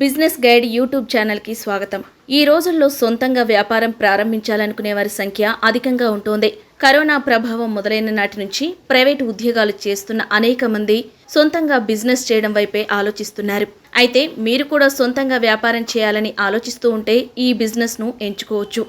Business guide YouTube ఛానల్కి స్వాగతం. ఈ రోజుల్లో సొంతంగా వ్యాపారం ప్రారంభించాలనుకునే వారి సంఖ్య అధికంగా ఉంటుంది. కరోనా ప్రభావం మొదలైన నాటి నుంచి ప్రైవేటు ఉద్యోగాలు చేస్తున్న అనేక మంది సొంతంగా బిజినెస్ చేయడం వైపే ఆలోచిస్తున్నారు. అయితే మీరు కూడా సొంతంగా వ్యాపారం చేయాలని ఆలోచిస్తూ ఉంటే ఈ బిజినెస్ను ఎంచుకోవచ్చు.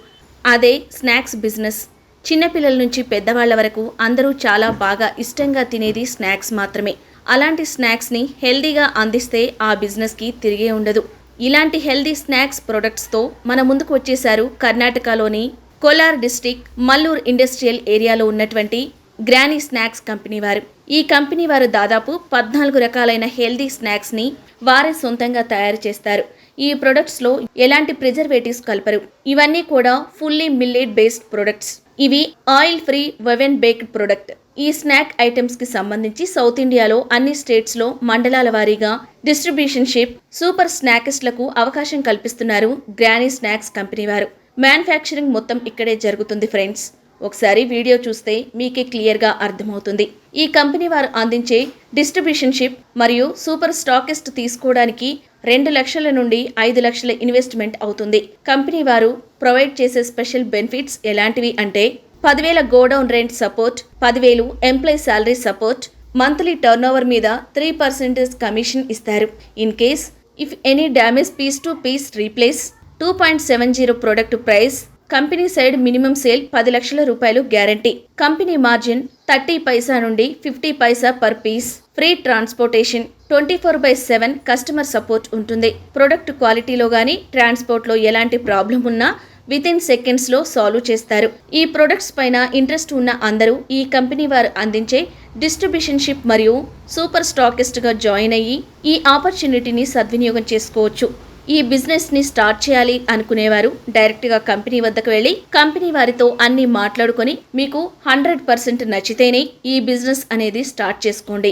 అదే స్నాక్స్ బిజినెస్. చిన్నపిల్లల నుంచి పెద్దవాళ్ళ వరకు అందరూ చాలా బాగా ఇష్టంగా తినేది స్నాక్స్ మాత్రమే. అలాంటి స్నాక్స్ని హెల్దీగా అందిస్తే ఆ బిజినెస్కి తిరిగే ఉండదు. ఇలాంటి హెల్దీ స్నాక్స్ ప్రొడక్ట్స్తో మన ముందుకు వచ్చేశారు కర్ణాటకలోని కోలార్ డిస్టిక్ మల్లూర్ ఇండస్ట్రియల్ ఏరియాలో ఉన్నటువంటి గ్రానీ స్నాక్స్ కంపెనీ వారు. ఈ కంపెనీ వారు దాదాపు పద్నాలుగు రకాలైన హెల్దీ స్నాక్స్ని వారే సొంతంగా తయారు చేస్తారు. ఈ ప్రొడక్ట్స్లో ఎలాంటి ప్రిజర్వేటివ్స్ కలపరు. ఇవన్నీ కూడా ఫుల్లీ మిల్లెట్ బేస్డ్ ప్రొడక్ట్స్. ఇవి oil free oven baked product. ఈ స్నాక్ ఐటమ్స్కి సంబంధించి సౌత్ ఇండియాలో అన్ని స్టేట్స్లో మండలాల వారీగా డిస్ట్రిబ్యూషన్ షిప్ సూపర్ స్నాకిస్ట్లకు అవకాశం కల్పిస్తున్నారు గ్రానీ స్నాక్స్ కంపెనీ వారు. మ్యానుఫ్యాక్చరింగ్ మొత్తం ఇక్కడే జరుగుతుంది ఫ్రెండ్స్. ఒకసారి వీడియో చూస్తే మీకే క్లియర్గా అర్థమవుతుంది. ఈ కంపెనీ వారు అందించే డిస్ట్రిబ్యూషన్ షిప్ మరియు సూపర్ స్టాకిస్ట్ తీసుకోవడానికి రెండు లక్షల నుండి ఐదు లక్షల ఇన్వెస్ట్మెంట్ అవుతుంది. కంపెనీ వారు ప్రొవైడ్ చేసే స్పెషల్ బెనిఫిట్స్ ఎలాంటివి అంటే పదివేల గోడౌన్ రెంట్ సపోర్ట్ పదివేలు employee salary support monthly turnover మీద త్రీ పర్సెంటేజ్ కమిషన్ ఇస్తారు. In case if any damage piece to piece replace two point seven zero product price company side minimum sale పది లక్షల రూపాయలు guarantee. Company margin thirty paisa నుండి fifty paisa per piece. Free transportation twenty four by seven customer support ఉంటుంది. Product క్వాలిటీలో కానీ ట్రాన్స్పోర్ట్లో ఎలాంటి problem ఉన్నా with in సెకండ్స్లో సాల్వ్ చేస్తారు. ఈ ప్రొడక్ట్స్ పైన ఇంట్రెస్ట్ ఉన్న అందరూ ఈ కంపెనీ వారు అందించే డిస్ట్రిబ్యూషన్షిప్ మరియు సూపర్ స్టాకిస్ట్గా జాయిన్ అయ్యి ఈ ఆపర్చునిటీని సద్వినియోగం చేసుకోవచ్చు. ఈ బిజినెస్ని స్టార్ట్ చేయాలి అనుకునేవారు. డైరెక్ట్గా కంపెనీ వద్దకు వెళ్ళి కంపెనీ వారితో అన్ని మాట్లాడుకొని మీకు హండ్రెడ్ పర్సెంట్ నచ్చితేనే ఈ బిజినెస్ అనేది స్టార్ట్ చేసుకోండి.